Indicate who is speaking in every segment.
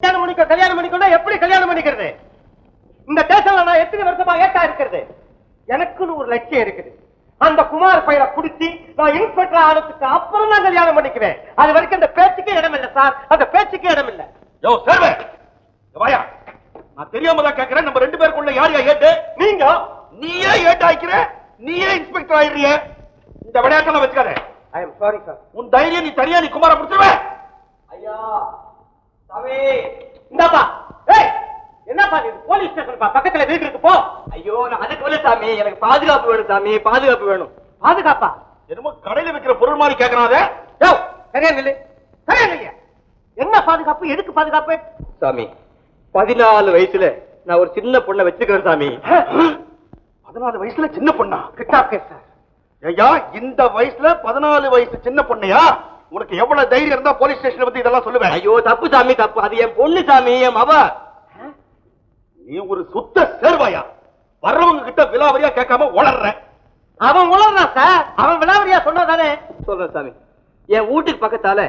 Speaker 1: கல்யாணம் பண்ணிக்க கல்யாணம் பண்ணிக்கணும் எப்படி கல்யாணம் பண்ணிக்கிறது? இந்த தேசம்ல நான் எத்தனை வருஷமா ஏட்டா இருக்கிறது? எனக்குன்னு ஒரு லட்சியம் இருக்குது. அந்த குமார் பையனை குடிச்சு நான் இன்ஸ்பெக்டர் ஆனதுக்கு அப்புறம் நான் கல்யாணம் பண்ணிக்குவேன். அது வரைக்கும் அந்த பேச்சுக்கே இடம் இல்ல சார். அந்த பேச்சுக்கே இடம் இல்ல.
Speaker 2: யோ சேர்வே! வாயா. நான் தெரியாம தான் கேக்குறேன். நம்ம ரெண்டு பேருக்குள்ள யார் யா ஏட்டு
Speaker 1: நீங்க?
Speaker 2: நீயே ஏட்டு ஆயிக்கிற நீயே இன்ஸ்பெக்டர் ஆயிடுறிய? இந்த விளையாட்டெல்லாம் வச்சுக்காத.
Speaker 1: ஐ எம் சாரி சார்
Speaker 2: உன் தைரியம் நீ தனியா நீ குமார பிடிச்சிருவேன்
Speaker 1: ஐயா சாமி! இந்தாப்பா! ஏய்! என்னப்பா இது? போலீஸ் ஸ்டேஷன் பா பக்கத்துல வீடு இருக்கு போ.
Speaker 3: ஐயோ நான் அதுக்கு வரல சாமி. எனக்கு பாதுகாப்பு வேணும் சாமி. பாதுகாப்பு வேணும்.
Speaker 1: பாதுகாப்பா?
Speaker 2: என்னமோ கடையில வைக்கிற பொருள் மாதிரி கேக்குறாத
Speaker 1: யோ சரியா நில்லு சரியா நில்லு என்ன பாதுகாப்பு? எதுக்கு பாதுகாப்பு?
Speaker 3: சாமி பதினாலு வயசுல நான் ஒரு சின்ன பொண்ணை வச்சுக்கிறேன் சாமி.
Speaker 2: பதினாலு வயசுல சின்ன பொண்ணா?
Speaker 1: கிட்டா சார்
Speaker 2: ஐயா இந்த வயசுல பதினாலு வயசு சின்ன பொண்ணையா? உனக்கு எவ்வளவு தைரியம் இருந்தா போலீஸ் ஸ்டேஷன் பத்தி இதெல்லாம் சொல்லுவேன்.
Speaker 3: ஐயோ தப்பு சாமி தப்பு. அது என் பொண்ணு சாமி என் மவ.
Speaker 2: நீ ஒரு சுத்த சேர்வாயா? வர்றவங்க கிட்ட விலாவரியா கேட்காம உளர்ற.
Speaker 1: அவன் உளறான் சார். அவன் விளாவரியா சொன்னதானே?
Speaker 3: சொல்றேன் சாமி. என் வீட்டுக்கு பக்கத்தால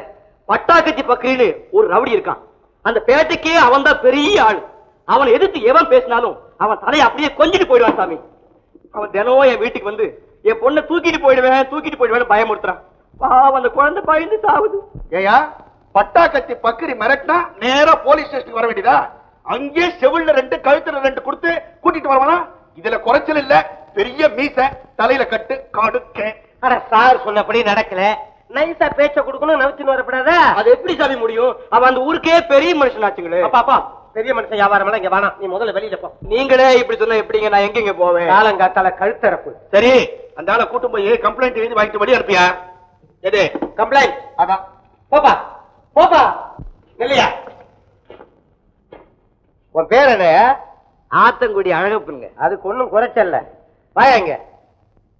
Speaker 3: பட்டாக்கத்தி பக்கரின்னு ஒரு ரவுடி இருக்கான். அந்த பேட்டைக்கே அவன் தான் பெரிய ஆளு. அவனை எதிர்த்து எவன் பேசினாலும் அவன் தலையை அப்படியே கொஞ்சிட்டு போயிடுவான் சாமி. அவன் தினம் என் வீட்டுக்கு வந்து என் பொண்ணை தூக்கிட்டு போயிடுவேன் தூக்கிட்டு போயிடுவேன் பயமுறுத்துறான். பாவம் அந்த குழந்தை பயந்து சாவுது.
Speaker 2: ஏயா பட்டா கத்தி பக்கரி மிரட்டினா நேரா போலீஸ் ஸ்டேஷனுக்கு வர வேண்டியதா? அங்கே செவில்ல ரெண்டு கழுத்துல ரெண்டு கொடுத்து கூட்டிட்டு வரவானா? இதுல குறைச்சல் இல்ல. பெரிய மீச தலையில கட்டு கடுக்க
Speaker 1: அட சார் சொன்னபடி நடக்கல. நைஸா பேச்ச கொடுக்கணும் நவச்சின்னு வரப்படாத
Speaker 3: அது எப்படி சாமி முடியும்? அவன் அந்த ஊருக்கே பெரிய மனுஷன் ஆச்சுங்களே.
Speaker 1: அப்பா அப்பா பெரிய மனுஷன் வியாபாரம் எல்லாம் இங்க வேணாம். நீ முதல்ல வெளியில போ.
Speaker 3: நீங்களே இப்படி சொன்னா எப்படிங்க நான் எங்கெங்க போவேன்?
Speaker 1: காலங்காத்தால கழுத்தரப்பு
Speaker 2: சரி. அந்த ஆளை கூட்டும் போய் கம்ப்ளைண்ட் எழுதி வாங்கிட்டு வெளியே அனுப்பியா? எது
Speaker 1: கம்ப்ளைண்ட்
Speaker 2: அதான்
Speaker 1: போப்பா போப்பா இல்லையா உன் பேர் என்ன?
Speaker 3: ஆத்தங்குடி அழகப்புங்க
Speaker 1: அதுக்கு ஒண்ணும் குறைச்சல்ல வாயா இங்க.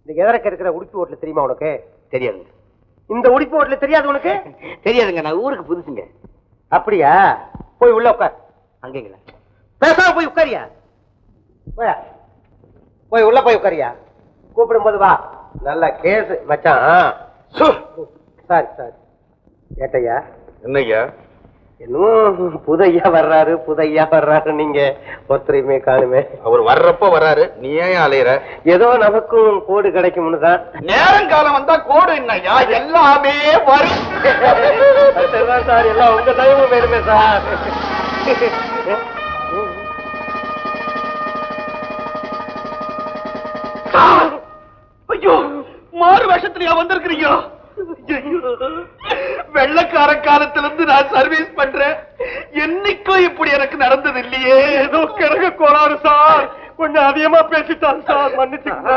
Speaker 1: இந்த எதற்கு இருக்கிற உடுப்பி ஓட்டல தெரியுமா உனக்கு?
Speaker 3: தெரியாதுங்க.
Speaker 1: இந்த உடுப்பி ஓட்டல தெரியாது உனக்கு?
Speaker 3: தெரியாதுங்க. நான் ஊருக்கு புதுசுங்க.
Speaker 1: அப்படியா? போய் உள்ள உட்கார்.
Speaker 3: அங்கேங்களா?
Speaker 1: பேசாம போய் உட்காரியா? போயா? போய் உள்ள போய் உட்காரியா? கூப்பிடும் போது வா. நல்ல கேஸ் மச்சான். Sorry sorry. ஏட்டையா?
Speaker 2: என்னய்யா?
Speaker 1: இன்னும் புதையா வர்றாரு புதையா வர்றாரு நீங்க. ஒருத்தரையுமே காணுமே.
Speaker 2: அவர் வர்றப்ப வர்றாரு. நீ ஏன் அலையிற?
Speaker 1: ஏதோ நமக்கும் கோடு கிடைக்கும்னு தான்
Speaker 2: நேரங்காலம் வந்தா கோடு என்னய்யா? எல்லாமே வரும்
Speaker 1: சார் எல்லாம் உங்க தயவு வேணுமே சார்.
Speaker 2: சார்! ஐயோ மாறு வேஷத்துலயா வந்திருக்கிறீங்க? ஐயோ! வெள்ளக்கார காலத்துல இருந்து நான் சர்வீஸ் பண்றேன். என்னைக்கும் இப்படி எனக்கு நடந்தது இல்லையே.
Speaker 1: ஏதோ கிழக்கு கோளாறு சார். கொஞ்சம் அதிகமா பேசிட்டான் சார். மன்னிச்சுங்க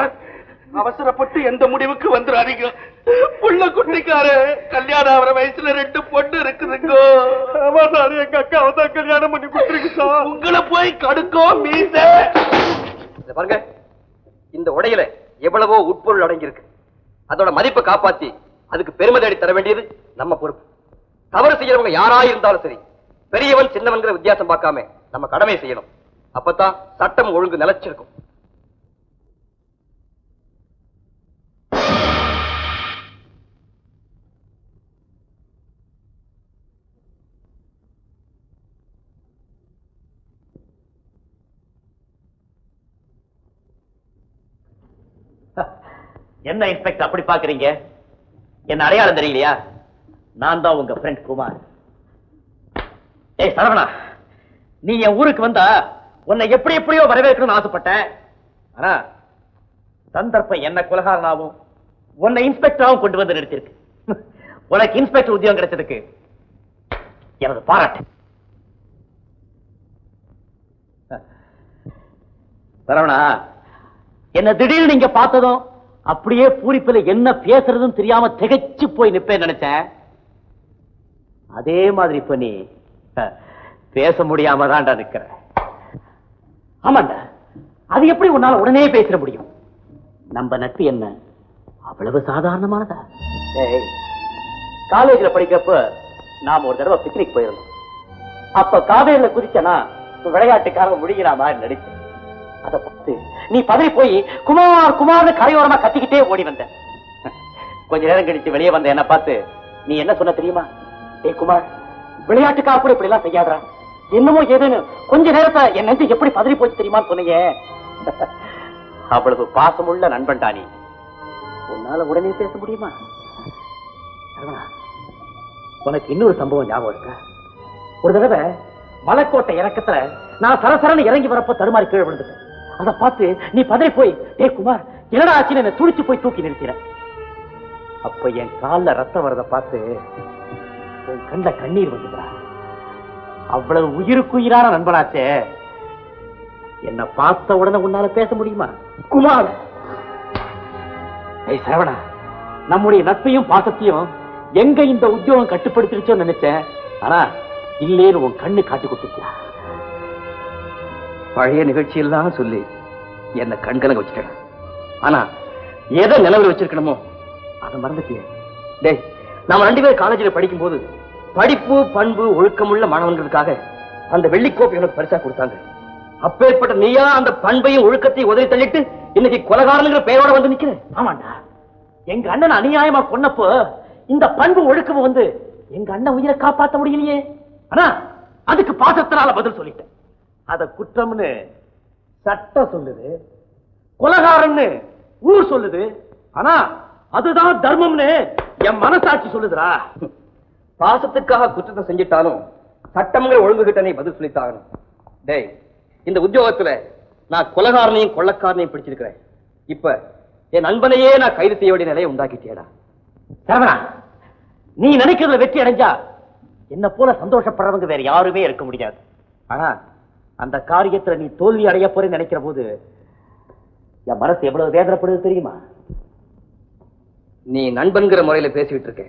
Speaker 2: அவசரப்பட்டு எந்த முடிவுக்கு வந்துடாதீங்க புள்ள குட்டிக்காரு கல்யாணம் ஆகிற வயசுல ரெண்டு பொண்ணு இருக்குதுங்க.
Speaker 1: ஆமா சார். எங்க அக்காவை தான் கல்யாணம் பண்ணி கொடுத்துருக்கு சார்.
Speaker 2: உங்களை போய் கடுக்கோ மீச.
Speaker 3: பாருங்க. இந்த உடையில எவ்வளவோ உட்பொருள் அடங்கி இருக்கு அதோட மதிப்பை காப்பாத்தி அதுக்கு பெருமை தேடி தர வேண்டியது நம்ம பொறுப்பு. தவறு செய்யறவங்க யாரா இருந்தாலும் சரி பெரியவன் சின்னவன்கிற வித்தியாசம் பார்க்காம நம்ம கடமை செய்யணும். அப்பதான் சட்டம் ஒழுங்கு நிலைச்சிருக்கும்.
Speaker 4: என்ன இன்ஸ்பெக்டர் அப்படி பாக்குறீங்க என்ன அடையாளம் தெரியலையா? நான் தான் உங்க ஃப்ரெண்ட் குமார். ஏய் சரவணா நீ என் ஊருக்கு வந்தா உன்னை எப்படி எப்படியோ வரவேற்கணும்னு ஆசைப்பட்டேன். ஆனா சந்தர்ப்பம் என்ன குலகாரனாவும் உன்னை இன்ஸ்பெக்டராகவும் கொண்டு வந்து நிறுத்திருக்கு உனக்கு இன்ஸ்பெக்டர் உத்தியோகம் கிடைச்சதுக்கு எனது பாராட்டு. சரவணா என்ன திடீர்னு நீங்க பார்த்ததும் அப்படியே பூரிப்புல என்ன பேசுறதுன்னு தெரியாம திகைச்சு போய் நிப்பேன் நினைச்சேன். அதே மாதிரி இப்ப நீ பேச முடியாம தான்டா நிக்கிற ஆமாண்டா அது எப்படி உன்னால உடனே பேசிட முடியும்? நம்ம நட்பு என்ன? அவ்வளவு சாதாரணமானதா? காலேஜில் காலேஜ்ல படிக்கிறப்ப நாம ஒரு தடவை பிக்னிக் போயிருந்தோம். அப்ப காவேரியில குதிச்சனா விளையாட்டுக்காக முடிகிற மாதிரி நடிச்சேன். அத பார்த்து நீ பதறி போய் குமார் குமார்னு கரையோரமா கத்திக்கிட்டே ஓடி வந்த. கொஞ்ச நேரம் கழிச்சு வெளியே வந்த என்ன பார்த்து நீ என்ன சொன்ன தெரியுமா? ஏ குமார் விளையாட்டுக்காக கூட இப்படி எல்லாம் செய்யாதா என்னமோ ஏதேன்னு கொஞ்ச நேரத்தை என் நெஞ்சு எப்படி பதறி போச்சு தெரியுமான்னு சொன்னீங்க அவ்வளவு பாசமுள்ள நண்பன் நீ. உன்னால உடனே பேச முடியுமா? உனக்கு இன்னொரு சம்பவம் ஞாபகம் இருக்கா? ஒரு தடவை மலைக்கோட்டை இறக்கத்துல நான் சரசரன்னு இறங்கி வரப்ப தடுமாறி கீழே விழுந்துட்டேன். அதை பார்த்து நீ பதறி போய் டே குமார் என்னடா ஆச்சுன்னு என்ன துடிச்சு போய் தூக்கி நிறுத்தின அப்ப என் கால்ல ரத்தம் வரத பார்த்து உன் கண்ட கண்ணீர் வந்துடா அவ்வளவு உயிருக்குயிரான நண்பனாச்சே. என்ன பார்த்த உடனே உன்னால பேச முடியுமா? குமார்! ஏய் சரவணா நம்முடைய நட்பையும் பாசத்தையும் எங்க இந்த உத்தியோகம் கட்டுப்படுத்திருச்சோன்னு நினைச்சேன். ஆனா இல்லேன்னு உன் கண்ணு காட்டி கொடுத்துச்சா பழைய நிகழ்ச்சியெல்லாம் சொல்லி என்ன கண்கலங்க வச்சுட்டேன். ஆனா எதை நிலவில் வச்சிருக்கணுமோ அதை மறந்துட்டியே. டேய் நாம ரெண்டு பேரும் காலேஜில் படிக்கும்போது படிப்பு பண்பு ஒழுக்கமுள்ள மாணவர்களுக்காக அந்த வெள்ளிக்கோப்பை எனக்கு பரிசா கொடுத்தாங்க. அப்பேற்பட்ட நீயா அந்த பண்பையும் ஒழுக்கத்தையும் உதவி தள்ளிட்டு இன்னைக்கு கொலகாரனுங்கிற பெயரோட வந்து நிக்கிற ஆமாண்டா. எங்க அண்ணன் அநியாயமா கொன்னப்போ இந்த பண்பு ஒழுக்கம் வந்து எங்க அண்ணன் உயிரை காப்பாத்த முடியலையே. ஆனா அதுக்கு பாசத்தினால பதில் சொல்லிட்டேன். அதை குற்றம்னு சட்டம் சொல்லுது கொலகாரம்னு ஊர் சொல்லுது ஆனா அதுதான் தர்மம்னு என் மனசாட்சி சொல்லுதுடா. பாசத்துக்காக குற்றத்தை செஞ்சிட்டாலும் சட்டம்ங்கிற ஒழுங்குகிட்ட நீ பதில் சொல்லித்தாகணும் டேய் இந்த உத்தியோகத்துல நான் கொலகாரனையும் கொள்ளக்காரனையும் பிடிச்சிருக்கிறேன். இப்ப என் நண்பனையே நான் கைது செய்ய வேண்டிய நிலையை உண்டாக்கிட்டேடா சரவணா நீ நினைக்கிறதுல வெற்றி அடைஞ்சா என்ன போல சந்தோஷப்படுறவங்க வேற யாருமே இருக்க முடியாது. ஆனா அந்த காரியத்துல நீ தோல்வி அடைய போறேன்னு நினைக்கிற போது என் மனசு எவ்வளவு வேதனைப்படுது தெரியுமா? நீ நண்பன்கிற முறையில பேசிட்டு இருக்க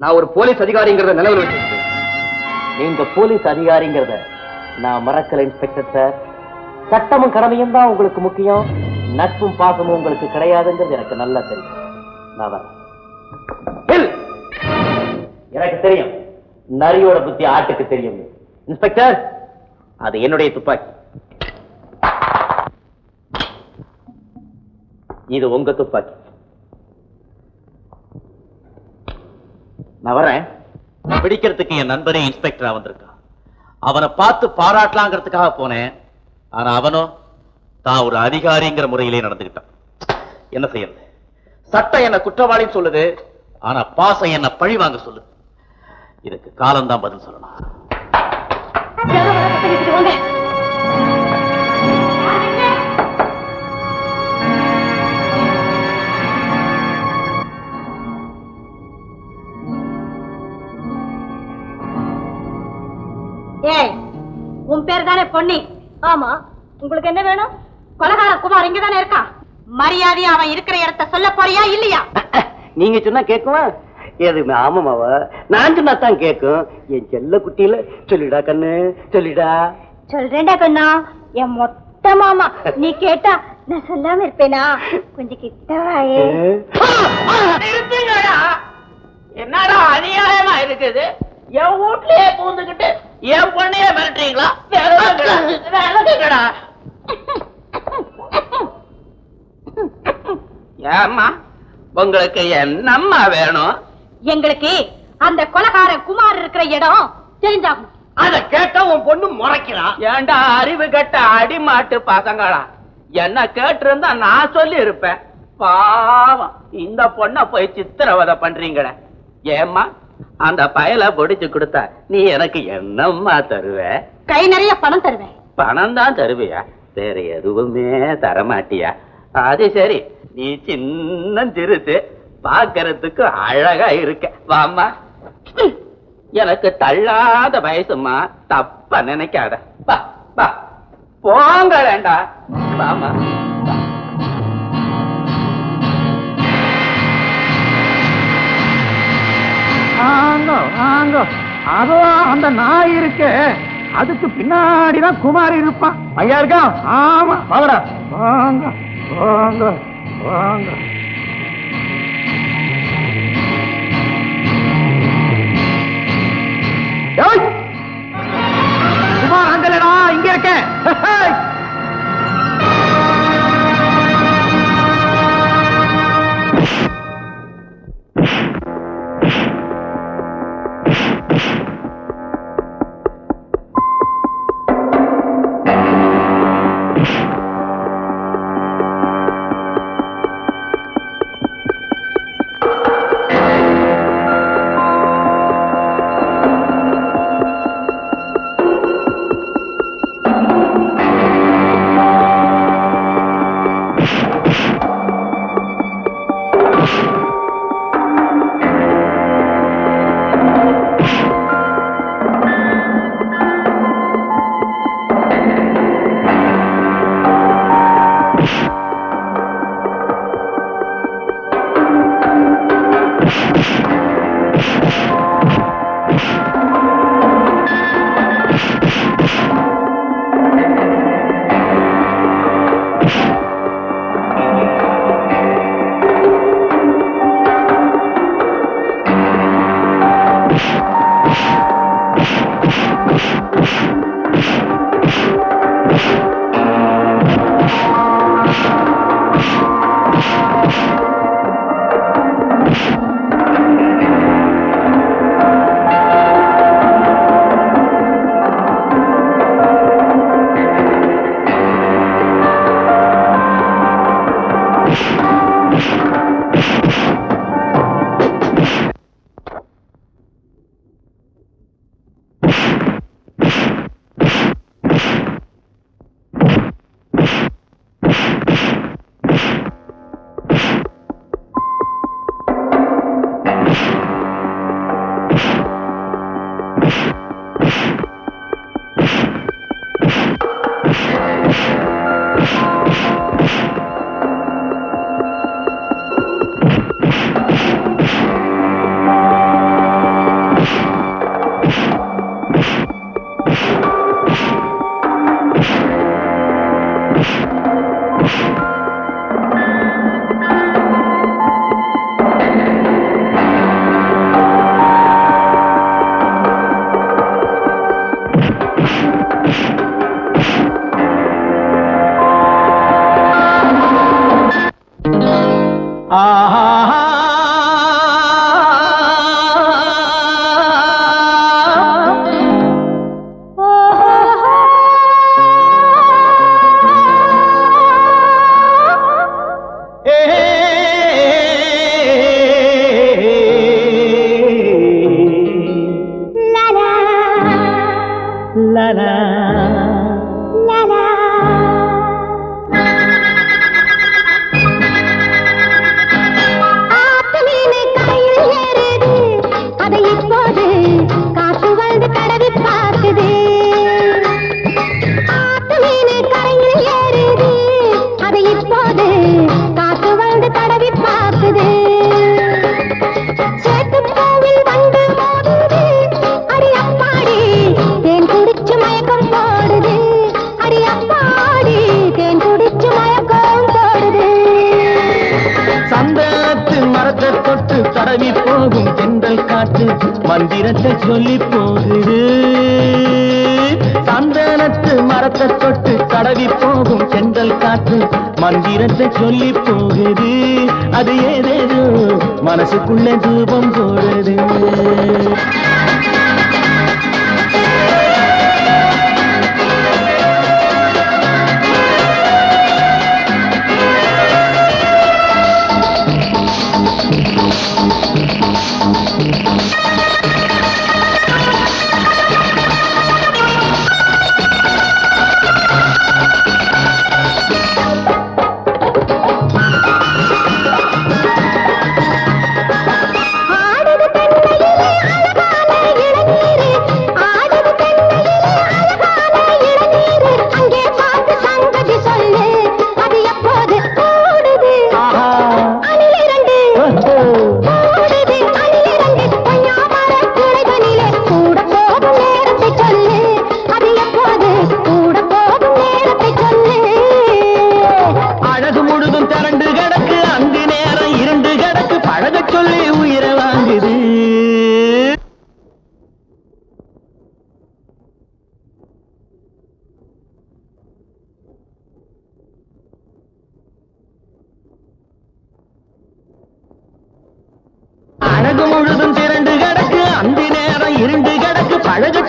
Speaker 4: நான் ஒரு போலீஸ் அதிகாரிங்கிறத வச்சிருக்கேன். நீங்க போலீஸ் அதிகாரிங்கிறத நான் மறக்கல இன்ஸ்பெக்டர் சார். சட்டமும் கடமையும் தான் உங்களுக்கு முக்கியம். நட்பும் பாசமும் உங்களுக்கு கிடையாதுங்கிறது எனக்கு நல்லா தெரியும். நான் வரேன். எனக்கு தெரியும். நரியோட புத்தி ஆட்டுக்கு தெரியும். இன்ஸ்பெக்டர்! அது என்னுடைய துப்பாக்கி. இது உங்க துப்பாக்கி. நான் வரேன்
Speaker 5: பிடிக்கிறதுக்கு என் நண்பனே இன்ஸ்பெக்டரா வந்திருக்கான் அவனை பார்த்து பாராட்டலாங்கிறதுக்காக போனேன். ஆனா அவனோ தான் ஒரு அதிகாரிங்கிற முறையிலே நடந்துகிட்டான். என்ன செய்யறது? சட்டம் என்ன குற்றவாளின்னு சொல்லுது. ஆனா பாசம் என்ன பழி வாங்க சொல்லுது. இதுக்கு காலம்தான் பதில் சொல்லணும்.
Speaker 6: உன் பேர் தானே பொன்னி. ஆமா உங்களுக்கு என்ன வேணும்? கொலகார குமார் இங்கதானே இருக்கான் மரியாதையா அவன் இருக்கிற இடத்த சொல்ல போறியா இல்லையா?
Speaker 4: நீங்க சொன்னா கேட்குமா? எது ஆமாமாவ நான் சொன்னா தான் கேட்கும். என் செல்ல குட்டியில சொல்லிடா கண்ணு சொல்லிடா.
Speaker 6: சொல்றேன்டா கண்ணா. என் மொத்த மாமா. நீ கேட்டா நான் சொல்லாம இருப்பேனா? கொஞ்சம் கிட்ட வாயே.
Speaker 7: நிறுத்துங்கடா என்னடா அநியாயமா இருக்குது? என் வீட்லயே பூந்துக்கிட்டு என் பொண்ணைய மிரட்டுறீங்களா? விலகுங்கடா. ஏம்மா உங்களுக்கு என்னம்மா வேணும்?
Speaker 6: எங்களுக்கு அந்த கொலகாரன் குமார் இருக்கிற இடம் தெரிஞ்சாகும்
Speaker 7: அத கேட்ட உன் பொண்ணு முறைக்கிறான் ஏண்டா அறிவு கெட்ட அடிமாட்டு பசங்களா? என்ன கேட்டிருந்தா நான் சொல்லி இருப்பேன் பாவம் இந்த பொண்ண போய் சித்திரவதை பண்றீங்களே. ஏம்மா அந்த பயல பொடிச்சு கொடுத்தா நீ எனக்கு என்னம்மா தருவ?
Speaker 6: கை நிறைய பணம் தருவேன்.
Speaker 7: பணம் தான் தருவியா? வேற எதுவுமே தரமாட்டியா? அது சரி நீ சின்ன சிறுசு. பாக்குறதுக்கு அழகா இருக்க. வாம்மா. எனக்கு தள்ளாத வயசுமா தப்பா நினைக்காத. வா வா. போங்களேண்டா வாமா
Speaker 8: வாங்க அதோ அந்த நாய் இருக்கு. அதுக்கு பின்னாடிதான் குமார் இருப்பான் ஐயா இருக்கா? ஆமா. வாங்கடா. வாங்க வாங்க வாங்க. இங்க இருக்கேன்
Speaker 6: பரவி போகும் செந்தல் காற்று மந்திரத்தை சொல்லி போகுது. அது ஏதேதோ மனசுக்குள்ள தூபம் போடுது.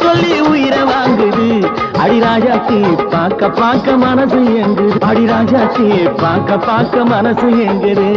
Speaker 9: சொல்லி
Speaker 6: உயிரை வாங்குது. அடிராஜாத்தி பார்க்க பார்க்க மனசு எங்குது அடிராஜாத்தி பார்க்க பார்க்க மனசு எங்குது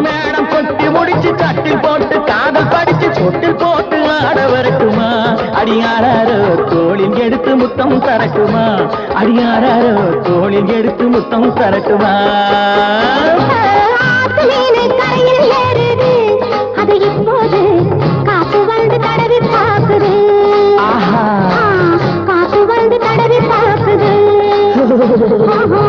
Speaker 6: மேடம் கொட்டி முடிச்சு சட்டில் போட்டு காதல் படிச்சு சொட்டில் போட்டு ஆட வரட்டுமா? அடியாரோ தோளில் எடுத்து முத்தம் தரட்டுமா? அடியாரோ தோளில் எடுத்து முத்தம் தரட்டுமா?
Speaker 9: ஆஹா.